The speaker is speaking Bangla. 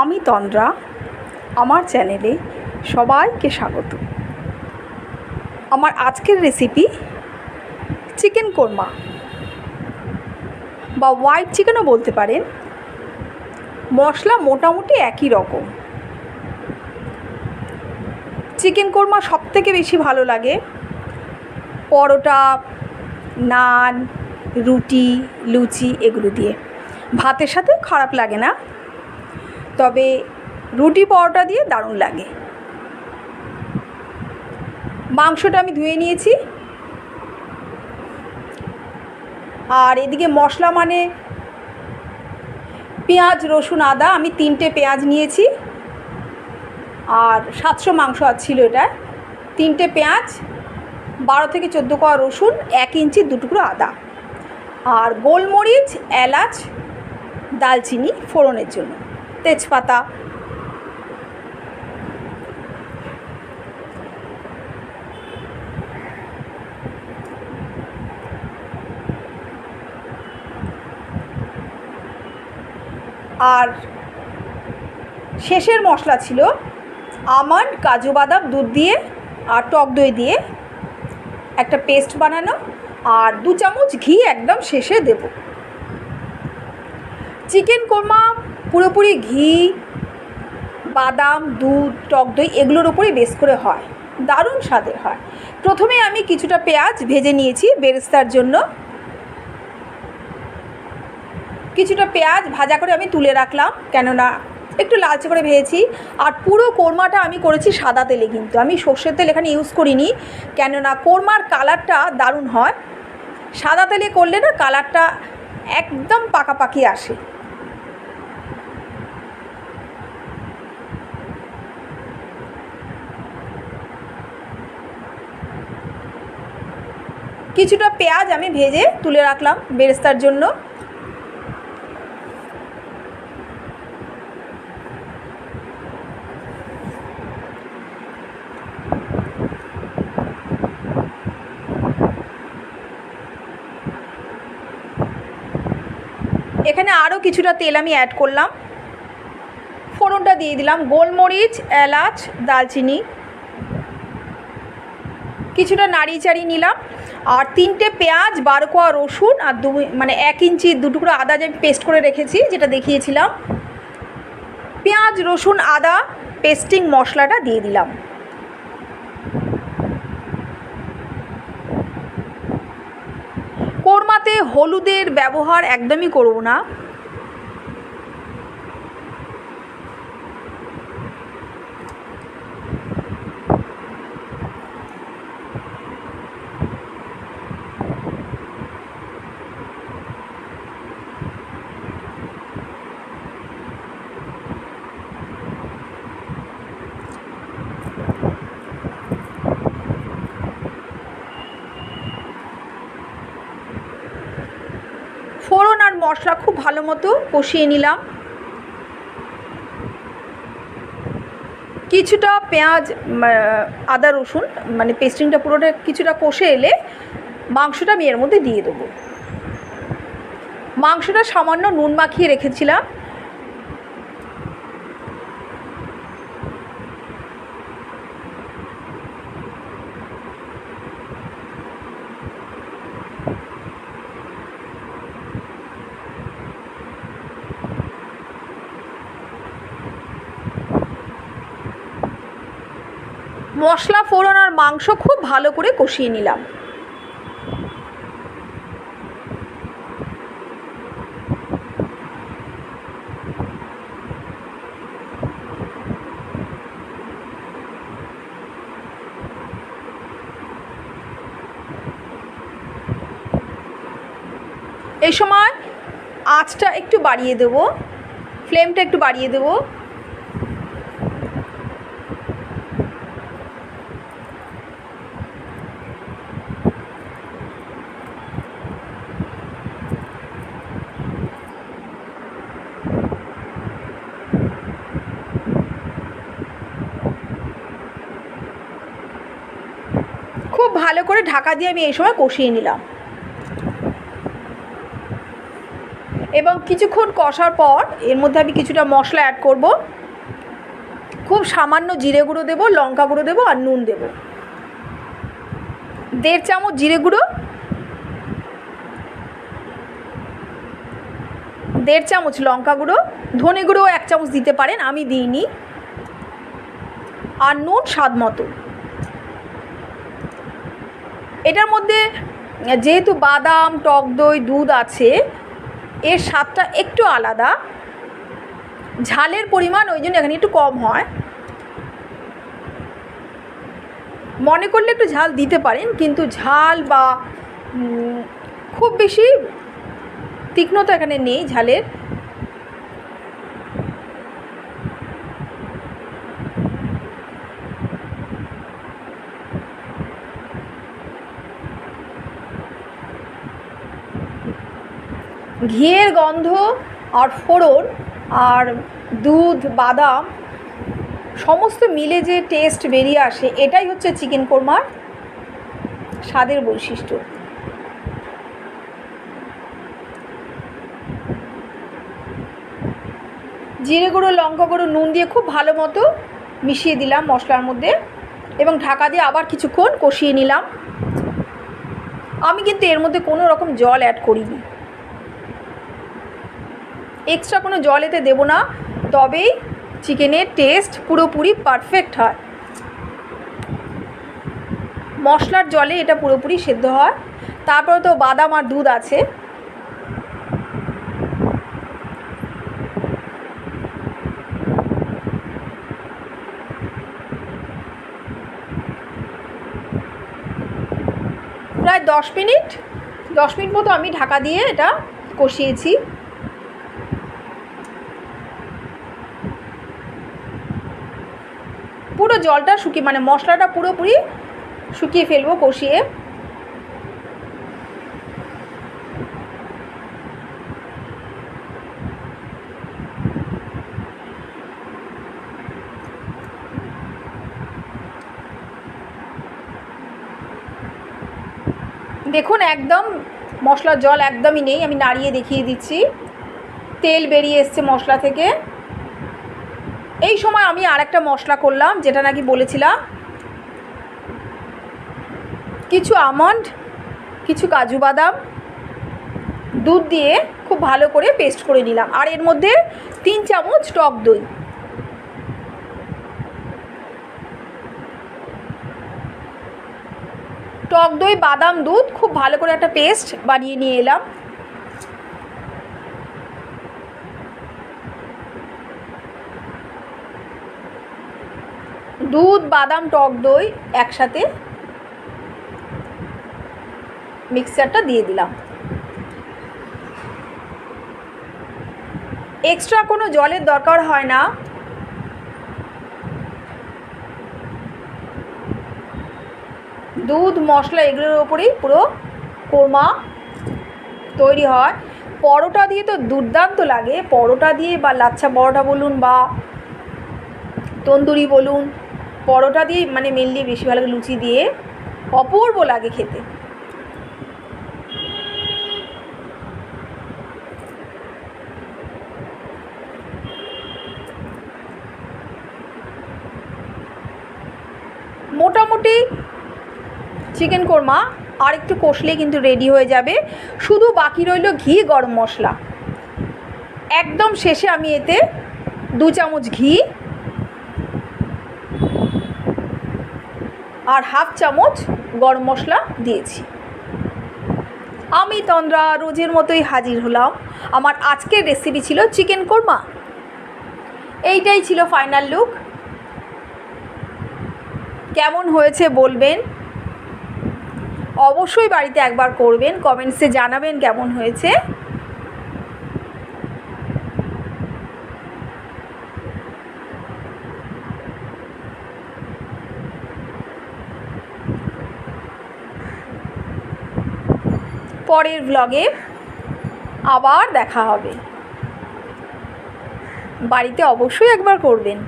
আমি তন্দ্রা, আমার চ্যানেলে সবাইকে স্বাগত। আমার আজকের রেসিপি চিকেন কোরমা বা হোয়াইট চিকেনও বলতে পারেন। মশলা মোটামুটি একই রকম। চিকেন কোরমা সবথেকে বেশি ভালো লাগে। পরোটা, নান, রুটি, লুচি, এগুলো দিয়ে। ভাতের সাথেও খারাপ লাগে না। তবে রুটি পরোটা দিয়ে দারুণ লাগে। মাংসটা আমি ধুয়ে নিয়েছি। আর এদিকে মশলা মানে পেঁয়াজ, রসুন, আদা, আমি তিনটে পেঁয়াজ নিয়েছি। আর সাতশো মাংস ছিল এটা তিনটে পেঁয়াজ, বারো থেকে চোদ্দ কোয়া রসুন, এক ইঞ্চি দু টুকরো আদা। আর গোলমরিচ, এলাচ, দালচিনি ফোড়নের জন্য। তেজপাতা। আর শেষের মশলা ছিল আমন্ড, কাজু বাদাম, দুধ দিয়ে আর টক দই দিয়ে। একটা পেস্ট বানানো আর দু চামচ ঘি একদম শেষে দেব। চিকেন কোরমা পুরোপুরি ঘি, বাদাম, দুধ, টক দই এগুলোর ওপরেই বেস করে হয়। দারুণ স্বাদের হয়। প্রথমে আমি কিছুটা পেঁয়াজ ভেজে নিয়েছি বেরেস্তার জন্য। কিছুটা পেঁয়াজ ভাজা করে আমি তুলে রাখলাম, কেননা একটু লালচে করে ভেজেছি। আর পুরো কোরমাটা আমি করেছি সাদা তেলে কিন্তু। আমি সর্ষের তেল এখানে ইউজ করিনি, কেননা কোরমার কালারটা দারুণ হয়। সাদা তেলে করলে না কালারটা একদম পাকাপাকি আসে। কিছুটা পেঁয়াজ আমি ভেজে তুলে রাখলাম বেরেস্তার জন্য। এখানে আরও কিছুটা তেল আমি অ্যাড করলাম। ফোড়নটা দিয়ে দিলাম, গোলমরিচ, এলাচ দালচিনি কিছুটা নাড়ি চাড়ি নিলাম। আর তিনটে পেঁয়াজ বারো কোয়া রসুন আর দু মানে এক ইঞ্চি দু টুকরো আদা যে পেস্ট করে রেখেছি, যেটা দেখিয়েছিলাম। পেঁয়াজ, রসুন, আদা পেস্টিং মশলাটা দিয়ে দিলাম। কোরমাতে হলুদের ব্যবহার একদমই করব না ফোড়ন আর মশলা খুব ভালো মতো কষিয়ে নিলাম। কিছুটা পেঁয়াজ আদা, রসুন মানে পেস্টিংটা পুরোটা কিছুটা কষে এলে মাংসটা আমি এর মধ্যে দিয়ে দেবো। মাংসটা সামান্য নুন মাখিয়ে রেখেছিলাম। মশলা ফোড়ন আর মাংস খুব ভালো করে কষিয়ে নিলাম। এই সময় আঁচটা একটু বাড়িয়ে দেবো, ফ্লেমটা একটু বাড়িয়ে দেবো খুব ভালো করে ঢাকা দিয়ে আমি এই সময় কষিয়ে নিলাম। এবং কিছুক্ষণ কষার পর এর মধ্যে আমি কিছুটা মশলা অ্যাড করব। খুব সামান্য জিরে গুঁড়ো দেবো, লঙ্কা গুঁড়ো দেবো আর নুন দেবো। দেড় চামচ জিরে গুঁড়ো, দেড় চামচ লঙ্কা গুঁড়ো, ধনে গুঁড়ো এক চামচ দিতে পারেন, আমি দিইনি। আর নুন স্বাদ মতো। এটার মধ্যে যেহেতু বাদাম, টক দই, দুধ আছে, এর স্বাদটা একটু আলাদা। ঝালের পরিমাণ ওই জন্য এখানে একটু কম হয়। মনে করলে একটু ঝাল দিতে পারেন, কিন্তু ঝাল বা খুব বেশি তীক্ষ্ণতা এখানে নেই ঝালের। ঘিয়ের গন্ধ আর ফোড়ন আর দুধ, বাদাম সমস্ত মিলে যে টেস্ট বেরিয়ে আসে, এটাই হচ্ছে চিকেন কোরমার স্বাদের বৈশিষ্ট্য। জিরে গুঁড়ো, লঙ্কা গুঁড়ো, নুন দিয়ে খুব ভালো মতো মিশিয়ে দিলাম মশলার মধ্যে এবং ঢাকা দিয়ে আবার কিছুক্ষণ কষিয়ে নিলাম। আমি কিন্তু এর মধ্যে কোনো রকম জল অ্যাড করিনি। এক্সট্রা কোনো জল এতে দেবো না। তবেই চিকেনের টেস্ট পুরোপুরি পারফেক্ট হয়। মশলার জলে এটা পুরোপুরি সেদ্ধ হয়। তারপরে তো বাদাম আর দুধ আছে। প্রায় দশ মিনিট দশ মিনিট মতো আমি ঢাকা দিয়ে এটা কষিয়েছি। পুরো জলটা শুকিয়ে মানে মশলাটা পুরোপুরি শুকিয়ে ফেলব কষিয়ে। দেখুন, একদম মশলার জল একদমই নেই, আমি নাড়িয়ে দেখিয়ে দিচ্ছি। তেল বেরিয়ে এসছে মশলা থেকে। এই সময় আমি আর একটা মশলা করলাম, যেটা নাকি বলেছিলাম। কিছু আমন্ড, কিছু কাজু বাদাম, দুধ দিয়ে খুব ভালো করে পেস্ট করে নিলাম। আর এর মধ্যে তিন চামচ টক দই। টক দই, বাদাম, দুধ খুব ভালো করে একটা পেস্ট বানিয়ে নিয়ে এলাম। দুধ, বাদাম, টক দই একসাথে মিক্সারটা দিয়ে দিলাম। এক্সট্রা কোনো জলের দরকার হয় না। দুধ, মশলা এগুলোর ওপরেই পুরো কোরমা তৈরি হয়। পরোটা দিয়ে তো দুর্দান্ত লাগে। পরোটা দিয়ে বা লাচ্ছা পরোটা বলুন বা তন্দুরি বলুন পরোটা দিয়ে মানে মেনলি বেশি ভালো লাগে লুচি দিয়ে, অপূর্ব লাগে খেতে। মোটামুটি চিকেন কোরমা আর একটু কষলেই কিন্তু রেডি হয়ে যাবে। শুধু বাকি রইল ঘি, গরম মশলা। একদম শেষে আমি এতে দু চামচ ঘি আর হাফ চামচ গরম মশলা দিয়েছি। আমি তন্দ্রা রোজের মতোই হাজির হলাম। আমার আজকের রেসিপি ছিল চিকেন কোরমা। এইটাই ছিল ফাইনাল লুক কেমন হয়েছে বলবেন? অবশ্যই বাড়িতে একবার করবেন কমেন্টসে জানাবেন কেমন হয়েছে। পরের ব্লগে আবার দেখা হবে। বাড়িতে অবশ্যই একবার করবেন।